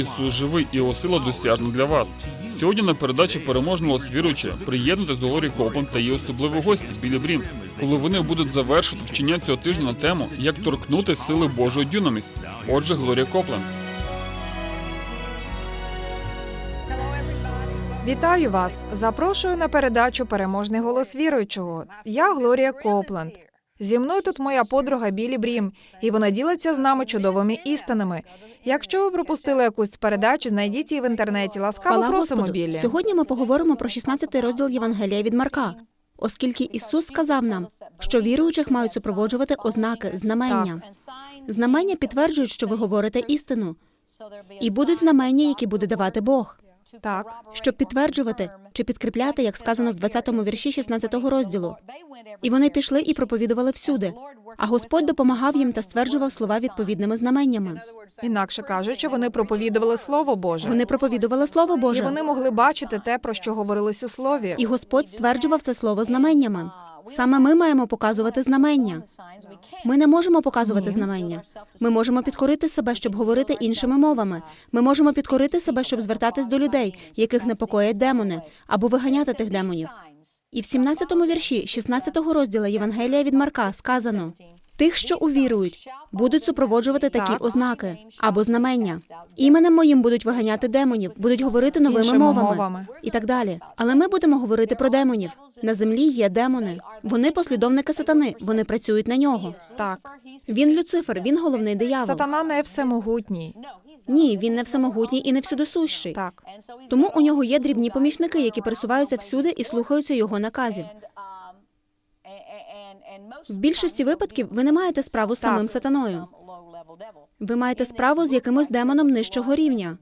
Ісус живий його сила досяжна для вас. Сьогодні на передачі переможного віруюче приєднуйтесь до Глорії Копланд та її особливі гості Білі Брім, коли вони будуть завершити вчення цього тижня на тему як торкнути сили Божої дюнаміс. Отже, Глорія Копленд. Вітаю вас! Запрошую на передачу Переможний голос віруючого. Я Глорія Копленд. Зі мною тут моя подруга Білі Брім, і вона ділиться з нами чудовими істинами. Якщо ви пропустили якусь з передач, знайдіть її в інтернеті. Ласкаво Хвала просимо, Господу. Білі. Сьогодні ми поговоримо про 16 розділ Євангелія від Марка, оскільки Ісус сказав нам, що віруючих мають супроводжувати ознаки, знамення. Знамення підтверджують, що ви говорите істину, і будуть знамення, які буде давати Бог. Так. Щоб підтверджувати чи підкріпляти, як сказано в 20-му вірші 16-го розділу. І вони пішли і проповідували всюди. А Господь допомагав їм та стверджував слова відповідними знаменнями. Інакше кажучи, вони проповідували Слово Боже. Вони проповідували Слово Боже. І вони могли бачити те, про що говорилось у слові. і Господь стверджував це слово знаменнями. Саме ми маємо показувати знамення. Ми не можемо показувати знамення. Ми можемо підкорити себе, щоб говорити іншими мовами. Ми можемо підкорити себе, щоб звертатись до людей, яких непокоять демони, або виганяти тих демонів. І в 17-му вірші 16-го розділу Євангелія від Марка сказано: тих, що увірують, будуть супроводжувати такі ознаки або знамення. Іменем моїм будуть виганяти демонів, будуть говорити новими мовами, мовами. і так далі. Але ми будемо говорити про демонів. На землі є демони. Вони послідовники сатани. Вони працюють на нього. Так. Він Люцифер, він головний диявол. Сатана не всемогутній. Ні, він не всемогутній і не всюдосущий. Так. Тому у нього є дрібні помічники, які пересуваються всюди і слухаються його наказів. В більшості випадків ви не маєте справу з самим сатаною. Ви маєте справу з якимось демоном нижчого рівня.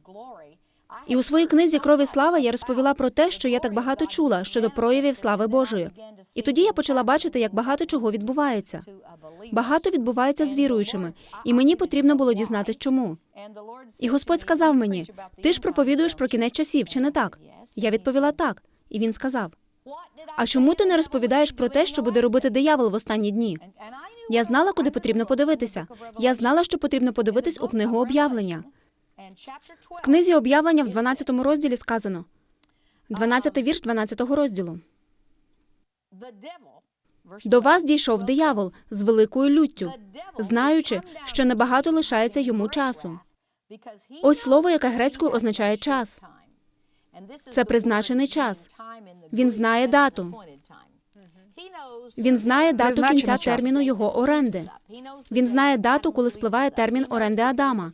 І у своїй книзі Крові слава я розповіла про те, що я так багато чула щодо проявів слави Божої. І тоді я почала бачити, як багато чого відбувається. Багато відбувається з віруючими, і мені потрібно було дізнатись, чому. І Господь сказав мені: ти ж проповідуєш про кінець часів, чи не так? Я відповіла так, і він сказав: А чому ти не розповідаєш про те, що буде робити диявол в останні дні? Я знала, куди потрібно подивитися. Я знала, що потрібно подивитись у книгу об'явлення. В книзі об'явлення в 12 розділі сказано 12 вірш 12 розділу. До вас дійшов диявол з великою люттю, знаючи, що небагато лишається йому часу. Ось слово, яке грецькою означає час. Це призначений час. Він знає дату. Він знає дату кінця терміну його оренди. Він знає дату, коли спливає термін оренди Адама.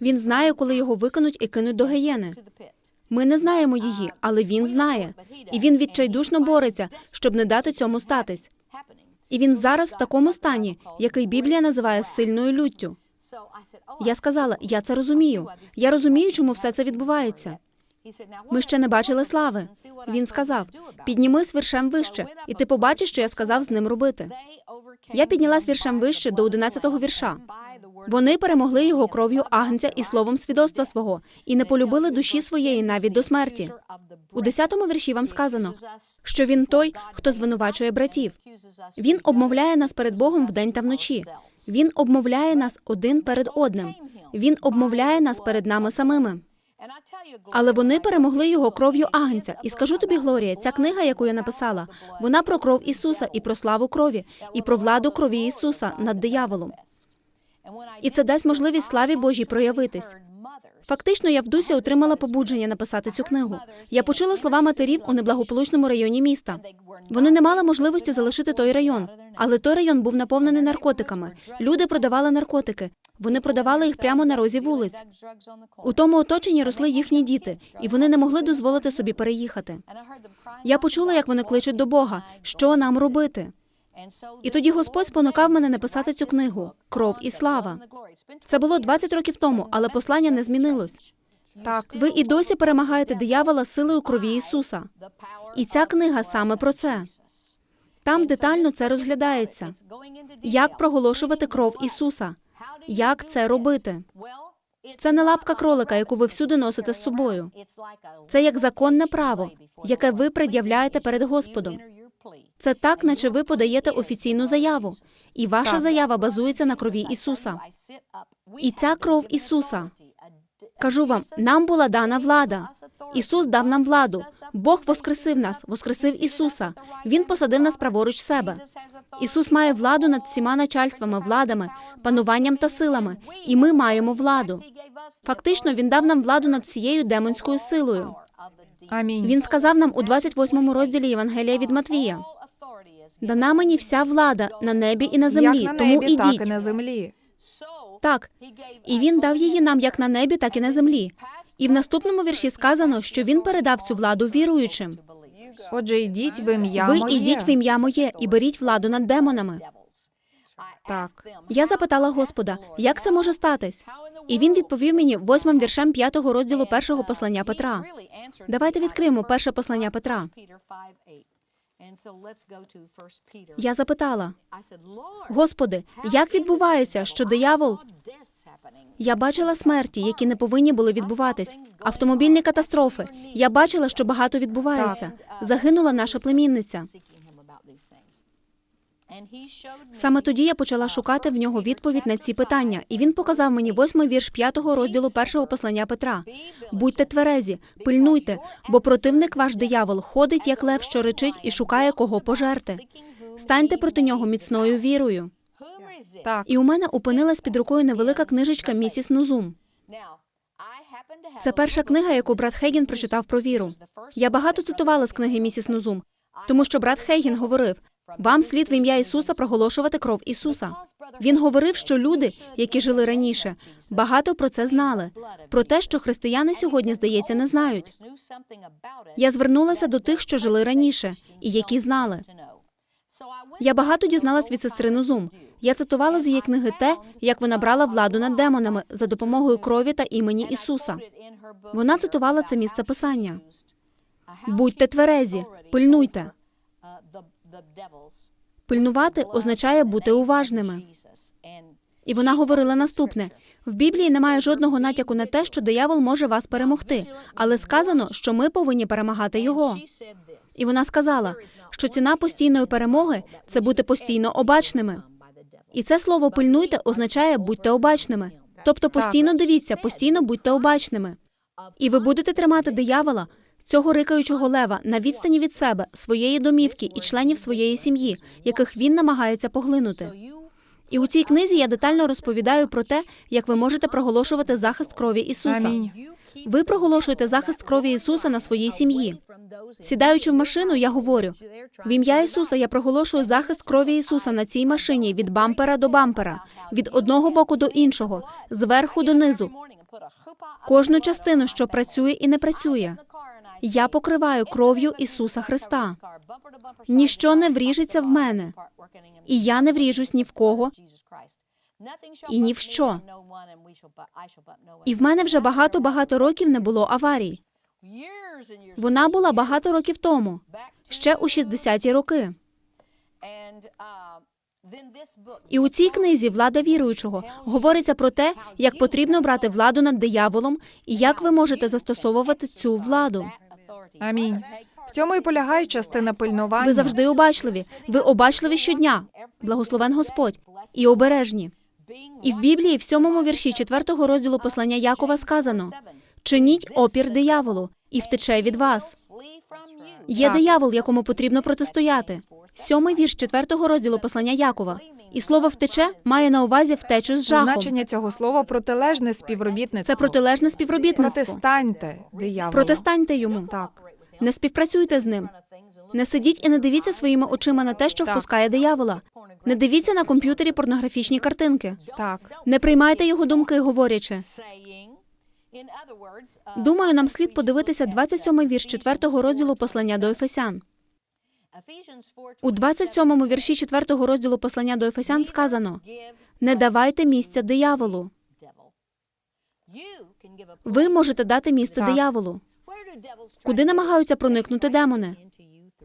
Він знає, коли його викинуть і кинуть до гієни. Ми не знаємо її, але він знає. І він відчайдушно бореться, щоб не дати цьому статись. І він зараз в такому стані, який Біблія називає сильною люттю. Я сказала, я це розумію. Я розумію, чому все це відбувається. Ми ще не бачили слави. Він сказав: піднімись віршем вище, і ти побачиш, що я сказав з ним робити. Я піднялась віршем вище до 11-го вірша. Вони перемогли його кров'ю агнця і словом свідоцтва свого, і не полюбили душі своєї навіть до смерті. У 10-му вірші вам сказано, що він той, хто звинувачує братів. Він обмовляє нас перед Богом вдень та вночі. Він обмовляє нас один перед одним. Він обмовляє нас перед нами самими. Але вони перемогли його кров'ю агнця. І скажу тобі, Глорія, ця книга, яку я написала, вона про кров Ісуса і про славу крові, і про владу крові Ісуса над дияволом. І це дасть можливість славі Божій проявитись. Фактично, я в дусі отримала побудження написати цю книгу. Я почула слова матерів у неблагополучному районі міста. Вони не мали можливості залишити той район, але той район був наповнений наркотиками. Люди продавали наркотики. Вони продавали їх прямо на розі вулиць. У тому оточенні росли їхні діти, і вони не могли дозволити собі переїхати. Я почула, як вони кличуть до Бога, що нам робити. І тоді Господь спонукав мене написати цю книгу Кров і слава. Це було 20 років тому, але послання не змінилось. Так. Ви і досі перемагаєте диявола силою крові Ісуса. І ця книга саме про це. Там детально це розглядається. Як проголошувати кров Ісуса? Як це робити? Це не лапка кролика, яку ви всюди носите з собою. Це як законне право, яке ви пред'являєте перед Господом. Це так, наче ви подаєте офіційну заяву, і ваша заява базується на крові Ісуса. І ця кров Ісуса Кажу вам, нам була дана влада. Ісус дав нам владу. Бог воскресив нас, воскресив Ісуса. Він посадив нас праворуч себе. Ісус має владу над всіма начальствами, владами, пануванням та силами, і ми маємо владу. Фактично, він дав нам владу над всією демонською силою. Амінь. Він сказав нам у 28 розділі Євангелія від Матвія: дана мені вся влада на небі і на землі, як на тому небі, так ідіть. і на землі. Так, і він дав її нам як на небі, так і на землі. І в наступному вірші сказано, що він передав цю владу віруючим. Отже, йдіть в ім'я Ви моє. ідіть в ім'я моє і беріть владу над демонами. Так. Я запитала Господа, як це може статись? І він відповів мені восьмим віршем п'ятого розділу першого послання Петра. Давайте відкриємо перше послання Петра. Я запитала, Господи, як відбувається, що диявол Я бачила смерті, які не повинні були відбуватись. Автомобільні катастрофи. Я бачила, що багато відбувається. Загинула наша племінниця. Саме тоді я почала шукати в нього відповідь на ці питання, і він показав мені восьмий вірш п'ятого розділу першого послання Петра. Будьте тверезі, пильнуйте, бо противник ваш диявол ходить, як лев, що речить, і шукає кого пожерти. Станьте проти нього міцною вірою. Так. І у мене опинилась під рукою невелика книжечка місіс Нузум. Це перша книга, яку брат Хейген прочитав про віру. Я багато цитувала з книги місіс Нузум, тому що брат Хейген говорив: вам слід в ім'я Ісуса проголошувати кров Ісуса. Він говорив, що люди, які жили раніше, багато про це знали, про те, що християни сьогодні, здається, не знають. Я звернулася до тих, що жили раніше, і які знали. Я багато дізналась від сестри Нозум. Я цитувала з її книги те, як вона брала владу над демонами за допомогою крові та імені Ісуса. Вона цитувала це місце писання. Будьте тверезі, пильнуйте. Пильнувати означає бути уважними. І вона говорила наступне: в Біблії немає жодного натяку на те, що диявол може вас перемогти, але сказано, що ми повинні перемагати його. І вона сказала, що ціна постійної перемоги це бути постійно обачними. І це слово пильнуйте означає будьте обачними. Тобто постійно дивіться, постійно будьте обачними. І ви будете тримати диявола, цього рикаючого лева, на відстані від себе, своєї домівки і членів своєї сім'ї, яких він намагається поглинути. І у цій книзі я детально розповідаю про те, як ви можете проголошувати захист крові Ісуса. Амінь. Ви проголошуєте захист крові Ісуса на своїй сім'ї. Сідаючи в машину, я говорю: в ім'я Ісуса я проголошую захист крові Ісуса на цій машині від бампера до бампера, від одного боку до іншого, зверху до низу. Кожну частину, що працює і не працює. Я покриваю кров'ю Ісуса Христа. Ніщо не вріжеться в мене, і я не вріжусь ні в кого, і ні в що. і в мене вже багато-багато років не було аварій. Вона була багато років тому, ще у 60-ті роки. І у цій книзі влада віруючого говориться про те, як потрібно брати владу над дияволом і як ви можете застосовувати цю владу. Амінь. В цьому і полягає частина пильнування. Ви завжди обачливі. Ви обачливі щодня. Благословен Господь і обережні. І в Біблії, в сьомому вірші четвертого розділу послання Якова сказано: чиніть опір дияволу і втече від вас. Є диявол, якому потрібно протистояти. Сьомий вірш четвертого розділу послання Якова. І слово втече має на увазі втечу з жахом. Значення цього слова протилежне співробітництво. Це протилежне співробітництво. Протистаньте дияволу. Протистаньте йому. Так. Не співпрацюйте з ним. Не сидіть і не дивіться своїми очима на те, що Так. впускає диявола. Не дивіться на комп'ютері порнографічні картинки. Так. Не приймайте його думки, говорячи. Думаю, нам слід подивитися 27-й вірш 4-го розділу послання до Ефесян. У 27-му вірші 4-го розділу послання до Ефесян сказано: не давайте місця дияволу. Ви можете дати місце Так. дияволу. Куди намагаються проникнути демони?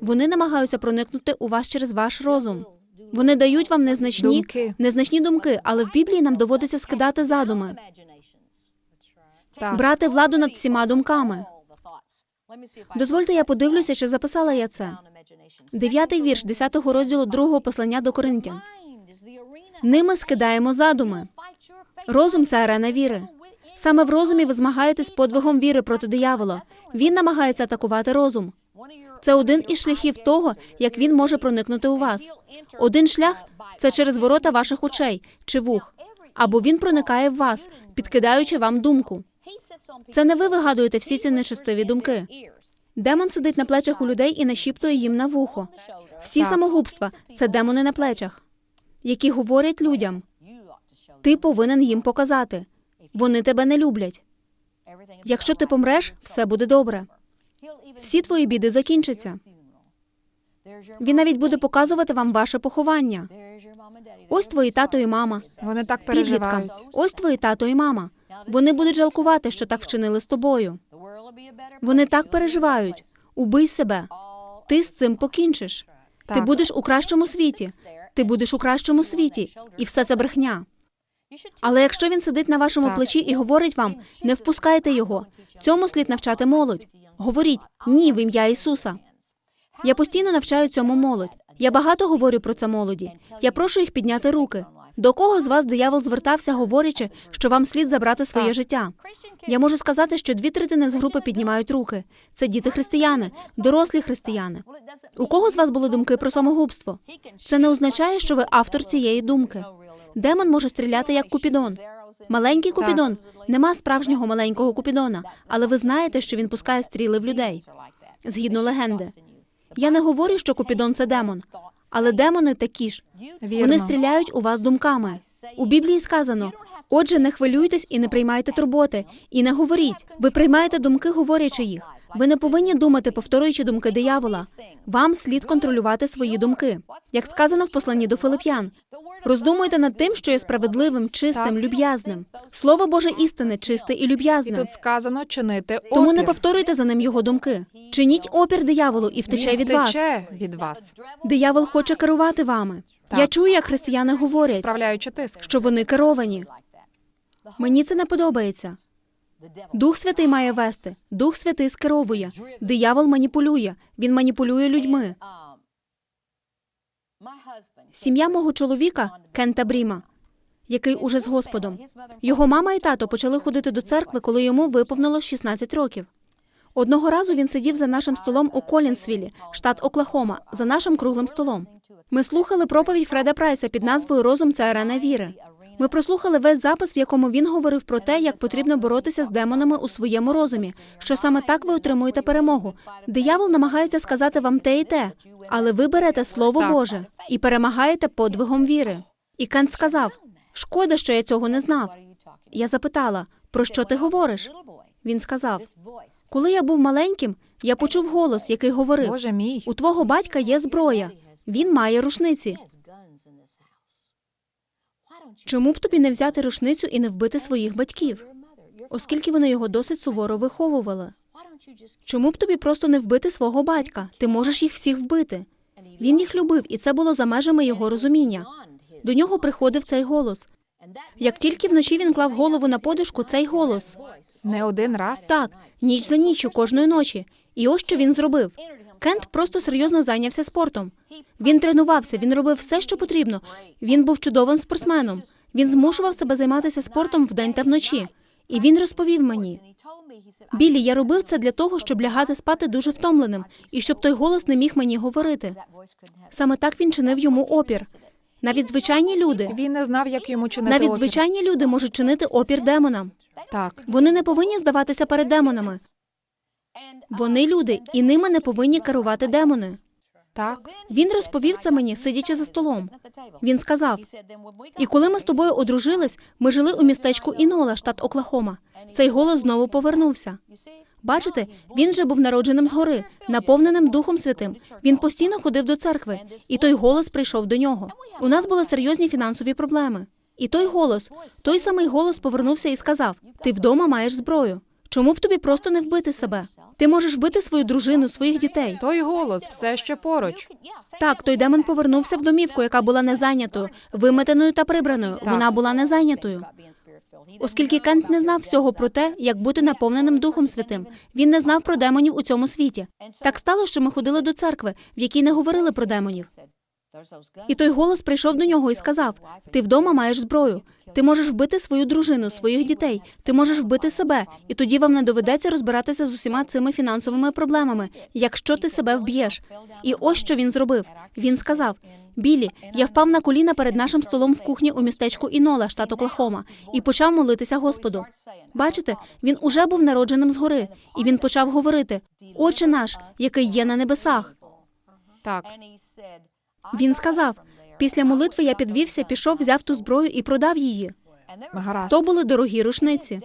Вони намагаються проникнути у вас через ваш розум. Вони дають вам незначні, Думки. незначні думки, але в Біблії нам доводиться скидати задуми, Так. брати владу над всіма думками. Дозвольте, я подивлюся, чи записала я це. Дев'ятий вірш 10 розділу другого послання до Коринтян. Ними скидаємо задуми. Розум це арена віри. Саме в розумі ви змагаєтесь з подвигом віри проти диявола. Він намагається атакувати розум. Це один із шляхів того, як він може проникнути у вас. Один шлях це через ворота ваших очей чи вух. Або він проникає в вас, підкидаючи вам думку. Це не ви вигадуєте всі ці нечестиві думки. Демон сидить на плечах у людей і нашіптує їм на вухо. Всі самогубства це демони на плечах, які говорять людям: ти повинен їм показати. Вони тебе не люблять. Якщо ти помреш, все буде добре. Всі твої біди закінчаться. Він навіть буде показувати вам ваше поховання. Ось твої тато і мама. Вони так переживають. Ось твої тато і мама. Вони будуть жалкувати, що так вчинили з тобою. Вони так переживають. Убий себе. Ти з цим покінчиш. Ти будеш у кращому світі. Ти будеш у кращому світі, і все це брехня. Але якщо він сидить на вашому Так. плечі і говорить вам, не впускайте його. Цьому слід навчати молодь. Говоріть ні в ім'я Ісуса. Я постійно навчаю цьому молодь. Я багато говорю про це молоді. Я прошу їх підняти руки. До кого з вас диявол звертався, говорячи, що вам слід забрати своє життя? Я можу сказати, що дві третини з групи піднімають руки. Це діти християни, дорослі християни. У кого з вас були думки про самогубство? Це не означає, що ви автор цієї думки. Демон може стріляти як купідон. Маленький купідон. Нема справжнього маленького купідона, але ви знаєте, що він пускає стріли в людей. Згідно легенди. Я не говорю, що купідон це демон, але демони такі ж. Вони стріляють у вас думками. У Біблії сказано: отже, не хвилюйтесь і не приймайте турботи, і не говоріть. Ви приймаєте думки, говорячи їх. Ви не повинні думати, повторюючи думки диявола. Вам слід контролювати свої думки. Як сказано в посланні до Филип'ян, роздумуйте над тим, що є справедливим, чистим, люб'язним. Слово Боже істини, чисте і І люб'язне. тут сказано чинити опір. Тому не повторюйте за ним його думки. Чиніть опір дияволу і втече Він від вас. втече від вас, Диявол хоче керувати вами. Так. Я чую, як християни говорять, справляючи тиск. що вони керовані. Мені це не подобається. Дух Святий має вести. Дух Святий скеровує. Диявол маніпулює. Він маніпулює людьми. Сім'я мого чоловіка Кента Бріма, який уже з Господом. Його мама і тато почали ходити до церкви, коли йому виповнилось 16 років. Одного разу він сидів за нашим столом у Колінсвілі, штат Оклахома, за нашим круглим столом. Ми слухали проповідь Фреда Прайса під назвою Розум це арена віри. Ми прослухали весь запис, в якому він говорив про те, як потрібно боротися з демонами у своєму розумі, що саме так ви отримуєте перемогу. Диявол намагається сказати вам те і те, але ви берете слово Боже і перемагаєте подвигом віри. І Кент сказав: Шкода, що я цього не знав. Я запитала, про що ти говориш? Він сказав: Коли я був маленьким, я почув голос, який говорив: Боже мій. у твого батька є зброя, він має рушниці. Чому б тобі не взяти рушницю і не вбити своїх батьків, оскільки вони його досить суворо виховували? Чому б тобі просто не вбити свого батька? Ти можеш їх всіх вбити. Він їх любив, і це було за межами його розуміння. До нього приходив цей голос. Як тільки вночі він клав голову на подушку, цей голос Не один раз. так, ніч за ніччю кожної ночі. І ось що він зробив. Кент просто серйозно зайнявся спортом. Він тренувався, він робив все, що потрібно. Він був чудовим спортсменом. Він змушував себе займатися спортом вдень та вночі. І він розповів мені: Білі, я робив це для того, щоб лягати спати дуже втомленим, і щоб той голос не міг мені говорити. Саме так він чинив йому опір. Навіть звичайні люди, Він не знав, як йому чинити навіть опір. звичайні люди можуть чинити опір демонам. Так. Вони не повинні здаватися перед демонами. Вони люди, і ними не повинні керувати демони. Так. Він розповів це мені, сидячи за столом. Він сказав: і коли ми з тобою одружились, ми жили у містечку Інола, штат Оклахома. Цей голос знову повернувся. Бачите, він же був народженим згори, наповненим Духом Святим. Він постійно ходив до церкви, і той голос прийшов до нього. У нас були серйозні фінансові проблеми. І той голос, той самий голос повернувся і сказав: Ти вдома маєш зброю. Чому б тобі просто не вбити себе? Ти можеш вбити свою дружину, своїх дітей. Той голос все ще поруч. Так, той демон повернувся в домівку, яка була незайнятою, виметеною та прибраною. Вона була незайнятою. Оскільки Кент не знав всього про те, як бути наповненим Духом Святим, він не знав про демонів у цьому світі. Так стало, що ми ходили до церкви, в якій не говорили про демонів. І той голос прийшов до нього і сказав: Ти вдома маєш зброю. Ти можеш вбити свою дружину, своїх дітей, ти можеш вбити себе, і тоді вам не доведеться розбиратися з усіма цими фінансовими проблемами, якщо ти себе вб'єш. І ось що він зробив. Він сказав: Білі, я впав на коліна перед нашим столом в кухні у містечку Інола, штат Оклахома, і почав молитися Господу. Бачите, він уже був народженим згори, і він почав говорити: Отче наш, який є на небесах. Так, Він сказав: після молитви я підвівся, пішов, взяв ту зброю і продав її. гаразд. То були дорогі рушниці.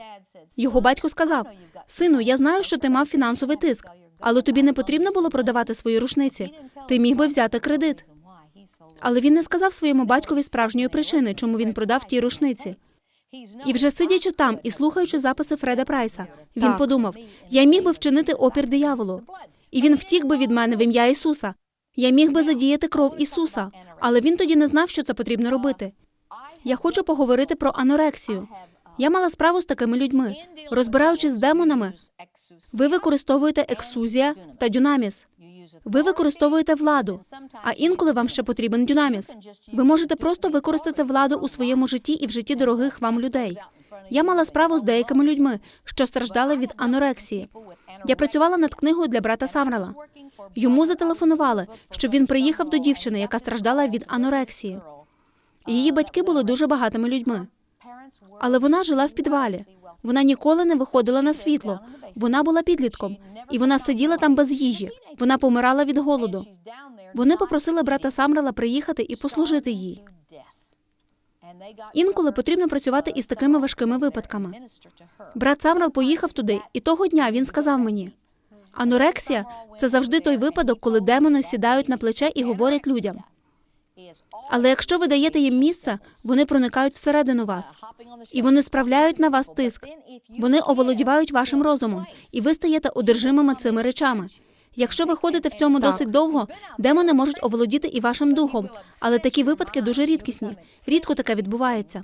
Його батько сказав: Сину, я знаю, що ти мав фінансовий тиск, але тобі не потрібно було продавати свої рушниці. Ти міг би взяти кредит. Але він не сказав своєму батькові справжньої причини, чому він продав ті рушниці. І вже сидячи там і слухаючи записи Фреда Прайса, він подумав: я міг би вчинити опір дияволу, і він втік би від мене в ім'я Ісуса. Я міг би задіяти кров Ісуса, але він тоді не знав, що це потрібно робити. Я хочу поговорити про анорексію. Я мала справу з такими людьми. Розбираючись з демонами, ви використовуєте ексузія та дюнаміс. Ви використовуєте владу, а інколи вам ще потрібен дюнаміс. Ви можете просто використати владу у своєму житті і в житті дорогих вам людей. Я мала справу з деякими людьми, що страждали від анорексії. Я працювала над книгою для брата Самрала. Йому зателефонували, щоб він приїхав до дівчини, яка страждала від анорексії. Її батьки були дуже багатими людьми. Але вона жила в підвалі. Вона ніколи не виходила на світло. Вона була підлітком, і вона сиділа там без їжі. Вона помирала від голоду. Вони попросили брата Самрала приїхати і послужити їй. Інколи потрібно працювати із такими важкими випадками. Брат Самрал поїхав туди, і того дня він сказав мені: анорексія це завжди той випадок, коли демони сідають на плече і говорять людям. Але якщо ви даєте їм місце, вони проникають всередину вас, і вони справляють на вас тиск. Вони оволодівають вашим розумом, і ви стаєте одержимими цими речами. Якщо ви ходите в цьому досить довго, демони можуть оволодіти і вашим духом, але такі випадки дуже рідкісні. Рідко таке відбувається.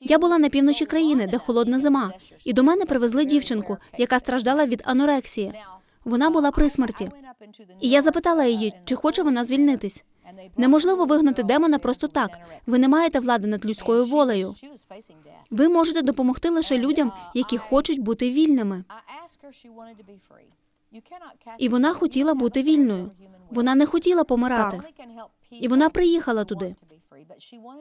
Я була на півночі країни, де холодна зима, і до мене привезли дівчинку, яка страждала від анорексії. Вона була при смерті. І я запитала її, чи хоче вона звільнитись. Неможливо вигнати демона просто так. Ви не маєте влади над людською волею. Ви можете допомогти лише людям, які хочуть бути вільними. І вона хотіла бути вільною. Вона не хотіла помирати. І вона приїхала туди.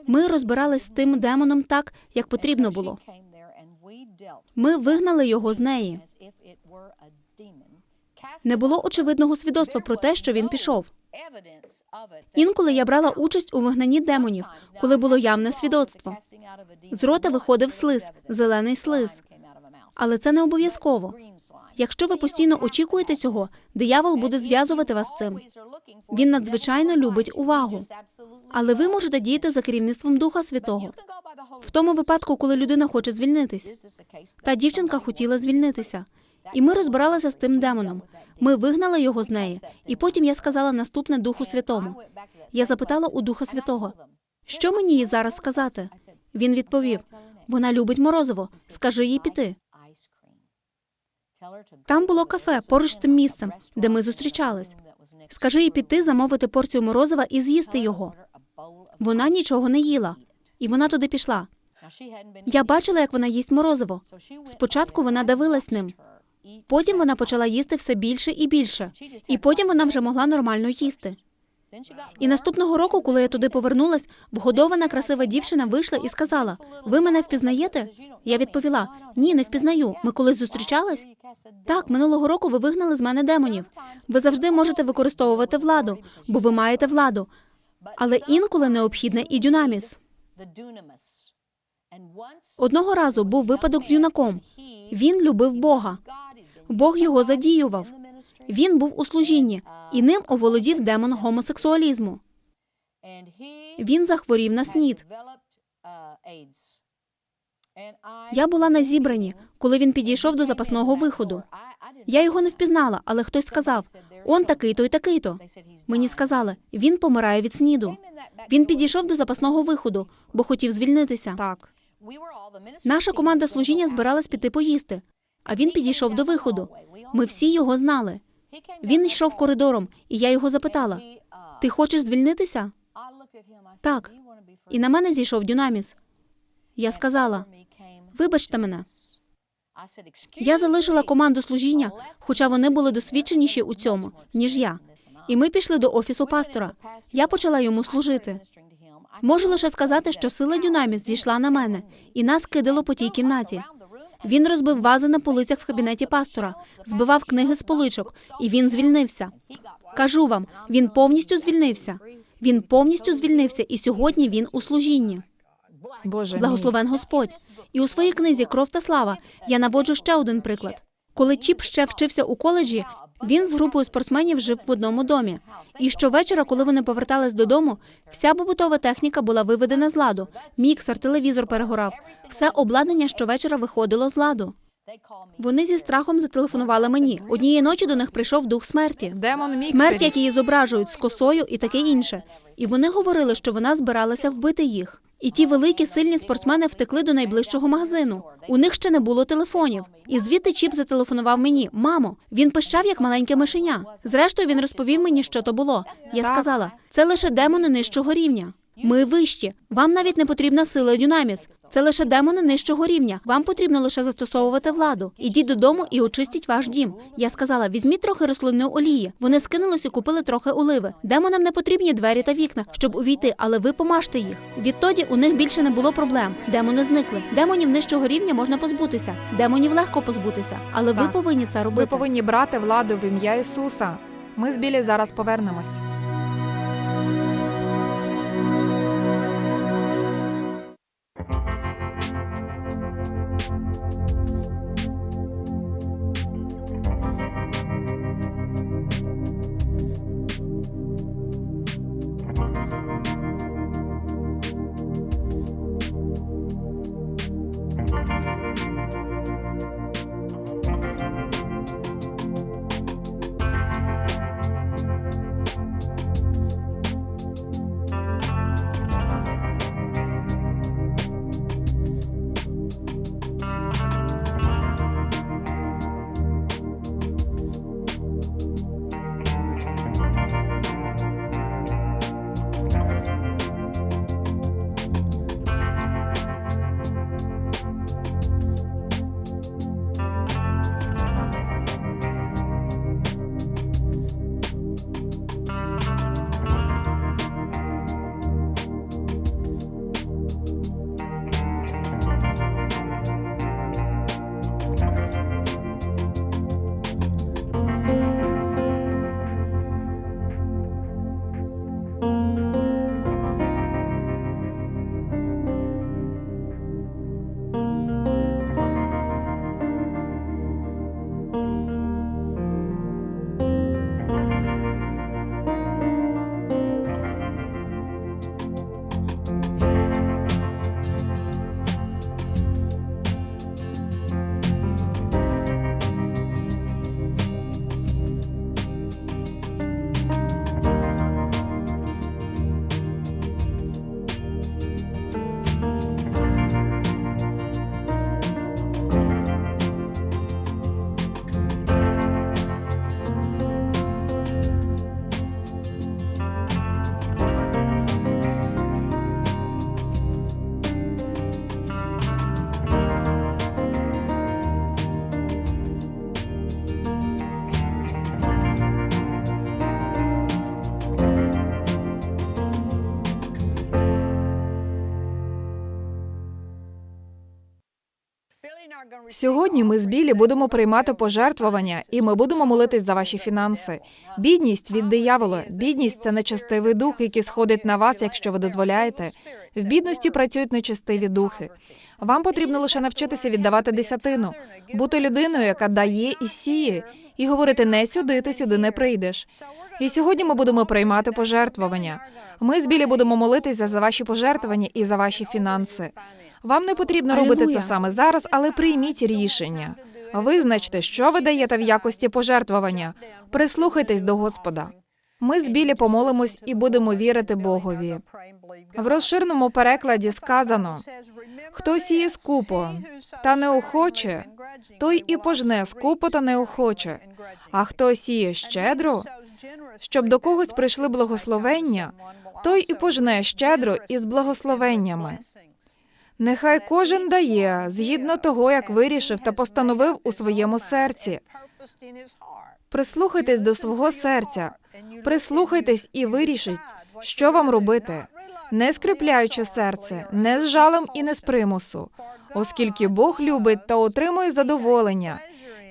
Ми розбирались з тим демоном так, як потрібно було. Ми вигнали його з неї. Не було очевидного свідоцтва про те, що він пішов. Інколи я брала участь у вигнанні демонів, коли було явне свідоцтво. З рота виходив слиз, зелений слиз. Але це не обов'язково. Якщо ви постійно очікуєте цього, диявол буде зв'язувати вас з цим. Він надзвичайно любить увагу. Але ви можете діяти за керівництвом Духа Святого. В тому випадку, коли людина хоче звільнитись. Та дівчинка хотіла звільнитися. І ми розбиралися з тим демоном. Ми вигнали його з неї, і потім я сказала наступне Духу Святому. Я запитала у Духа Святого, що мені їй зараз сказати? Він відповів: вона любить морозиво. Скажи їй піти. Там було кафе поруч з тим місцем, де ми зустрічались. Скажи їй піти, замовити порцію морозива і з'їсти його. Вона нічого не їла, і вона туди пішла. Я бачила, як вона їсть морозиво. Спочатку вона давилась ним. Потім вона почала їсти все більше і більше, і потім вона вже могла нормально їсти. І наступного року, коли я туди повернулась, вгодована красива дівчина вийшла і сказала: Ви мене впізнаєте? Я відповіла: Ні, не впізнаю. Ми колись зустрічались? Так, минулого року ви вигнали з мене демонів. Ви завжди можете використовувати владу, бо ви маєте владу. Але інколи необхідна і дюнаміс. Одного разу був випадок з юнаком. Він любив Бога. Бог його задіював. Він був у служінні, і ним оволодів демон гомосексуалізму. Він захворів на снід. Я була на зібранні, коли він підійшов до запасного виходу. Я його не впізнала, але хтось сказав: он такий-то і такий-то. Мені сказали, він помирає від сніду. Він підійшов до запасного виходу, бо хотів звільнитися. Так. Наша команда служіння збиралась піти поїсти, а він підійшов до виходу. Ми всі його знали. Він йшов коридором, і я його запитала: Ти хочеш звільнитися? Так. І на мене зійшов Дюнаміс. Я сказала: Вибачте мене. Я залишила команду служіння, хоча вони були досвідченіші у цьому, ніж я. І ми пішли до офісу пастора. Я почала йому служити. Можу лише сказати, що сила Дюнаміс зійшла на мене, і нас кидало по тій кімнаті. Він розбив вази на полицях в кабінеті пастора, збивав книги з поличок, і він звільнився. Кажу вам, він повністю звільнився. Він повністю звільнився, і сьогодні він у служінні. Боже. Благословен Господь. І у своїй книзі Кров та слава я наводжу ще один приклад. Коли Чіп ще вчився у коледжі, він з групою спортсменів жив в одному домі. І щовечора, коли вони повертались додому, вся побутова техніка була виведена з ладу. Міксер, телевізор перегорав. Все обладнання щовечора виходило з ладу. Вони зі страхом зателефонували мені. Однієї ночі до них прийшов дух смерті. Смерть, як її зображують з косою і таке інше. І вони говорили, що вона збиралася вбити їх. І ті великі сильні спортсмени втекли до найближчого магазину. У них ще не було телефонів. І звідти Чіп зателефонував мені: мамо, він пищав як маленьке мишеня. Зрештою, він розповів мені, що то було. Я сказала: це лише демони нижчого рівня. Ми вищі. Вам навіть не потрібна сила Дюнаміс. Це лише демони нижчого рівня. Вам потрібно лише застосовувати владу. Ідіть додому і очистіть ваш дім. Я сказала: візьміть трохи рослинної олії. Вони скинулись і купили трохи оливи. Демонам не потрібні двері та вікна, щоб увійти, але ви помажте їх. Відтоді у них більше не було проблем. Демони зникли. Демонів нижчого рівня можна позбутися. Демонів легко позбутися, але ви повинні це робити. Ви повинні брати владу в ім'я Ісуса. Ми з Білі зараз повернемось. Сьогодні ми з Білі будемо приймати пожертвування, і ми будемо молитись за ваші фінанси. Бідність від диявола. Бідність це нечестивий дух, який сходить на вас, якщо ви дозволяєте. В бідності працюють нечестиві духи. Вам потрібно лише навчитися віддавати десятину, бути людиною, яка дає і сіє, і говорити не сюди, ти сюди не прийдеш. І сьогодні ми будемо приймати пожертвування. Ми з Білі будемо молитися за ваші пожертвування і за ваші фінанси. Вам не потрібно робити це саме зараз, але прийміть рішення. Визначте, що ви даєте в якості пожертвування. Прислухайтесь до Господа. Ми з Білі помолимось і будемо вірити Богові. В розширеному перекладі сказано: хто сіє скупо та неохоче, той і пожне скупо та неохоче. А хто сіє щедро, щоб до когось прийшли благословення, той і пожне щедро із благословеннями. Нехай кожен дає згідно того, як вирішив та постановив у своєму серці. Прислухайтесь до свого серця, прислухайтесь і вирішіть, що вам робити, не скріпляючи серце, не з жалем і не з примусу, оскільки Бог любить та отримує задоволення,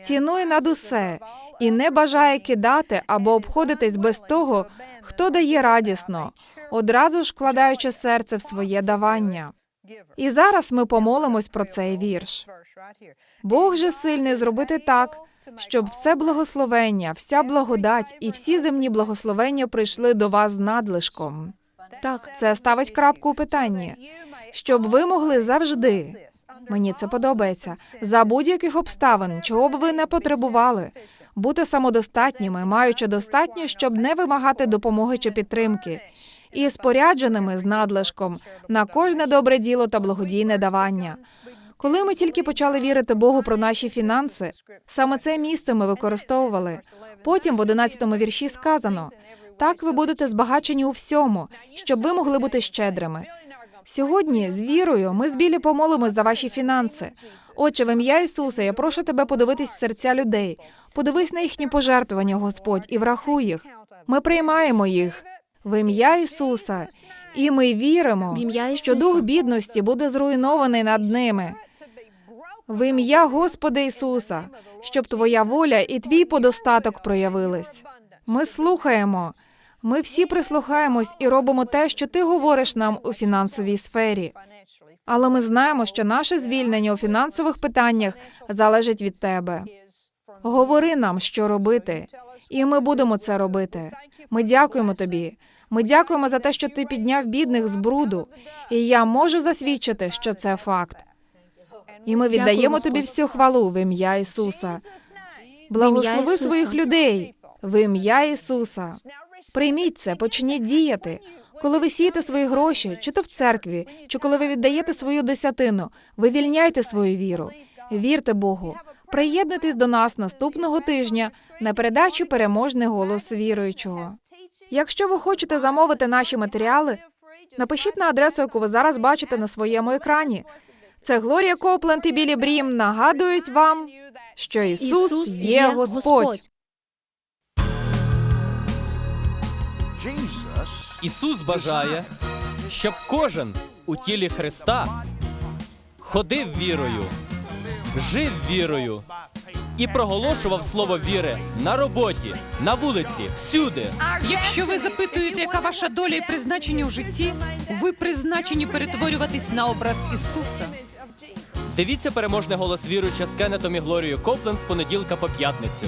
цінує над усе і не бажає кидати або обходитись без того, хто дає радісно, одразу ж вкладаючи серце в своє давання. І зараз ми помолимось про цей вірш. Бог же сильний зробити так, щоб все благословення, вся благодать і всі земні благословення прийшли до вас надлишком. Так, це ставить крапку у питанні, щоб ви могли завжди. Мені це подобається за будь-яких обставин, чого б ви не потребували, бути самодостатніми, маючи достатньо, щоб не вимагати допомоги чи підтримки, і спорядженими з надлишком на кожне добре діло та благодійне давання. Коли ми тільки почали вірити Богу про наші фінанси, саме це місце ми використовували. Потім в 11-му вірші сказано: так ви будете збагачені у всьому, щоб ви могли бути щедрими. Сьогодні з вірою ми з білі помолимось за ваші фінанси. Отче, в ім'я Ісуса, я прошу тебе подивитись в серця людей. Подивись на їхні пожертвування, Господь, і врахуй їх. Ми приймаємо їх в ім'я Ісуса, і ми віримо, що дух бідності буде зруйнований над ними. В ім'я Господа Ісуса, щоб твоя воля і твій подостаток проявились. Ми слухаємо. Ми всі прислухаємось і робимо те, що ти говориш нам у фінансовій сфері. Але ми знаємо, що наше звільнення у фінансових питаннях залежить від тебе. Говори нам, що робити, і ми будемо це робити. Ми дякуємо тобі. Ми дякуємо за те, що ти підняв бідних з бруду, і я можу засвідчити, що це факт. І ми віддаємо тобі всю хвалу в ім'я Ісуса. Благослови своїх людей в ім'я Ісуса. Прийміть це, почніть діяти. Коли ви сієте свої гроші, чи то в церкві, чи коли ви віддаєте свою десятину, вивільняйте свою віру. Вірте Богу. Приєднуйтесь до нас наступного тижня на передачу Переможний голос віруючого. Якщо ви хочете замовити наші матеріали, напишіть на адресу, яку ви зараз бачите на своєму екрані. Це Глорія Копленд і Білі Брім нагадують вам, що Ісус, є Господь. Ісус бажає, щоб кожен у тілі Христа ходив вірою, жив вірою і проголошував слово віри на роботі, на вулиці, всюди. Якщо ви запитуєте, яка ваша доля і призначення в житті, ви призначені перетворюватись на образ Ісуса. Дивіться переможний голос віруюча з Кеннетом і Глорією Копленд з понеділка по п'ятницю.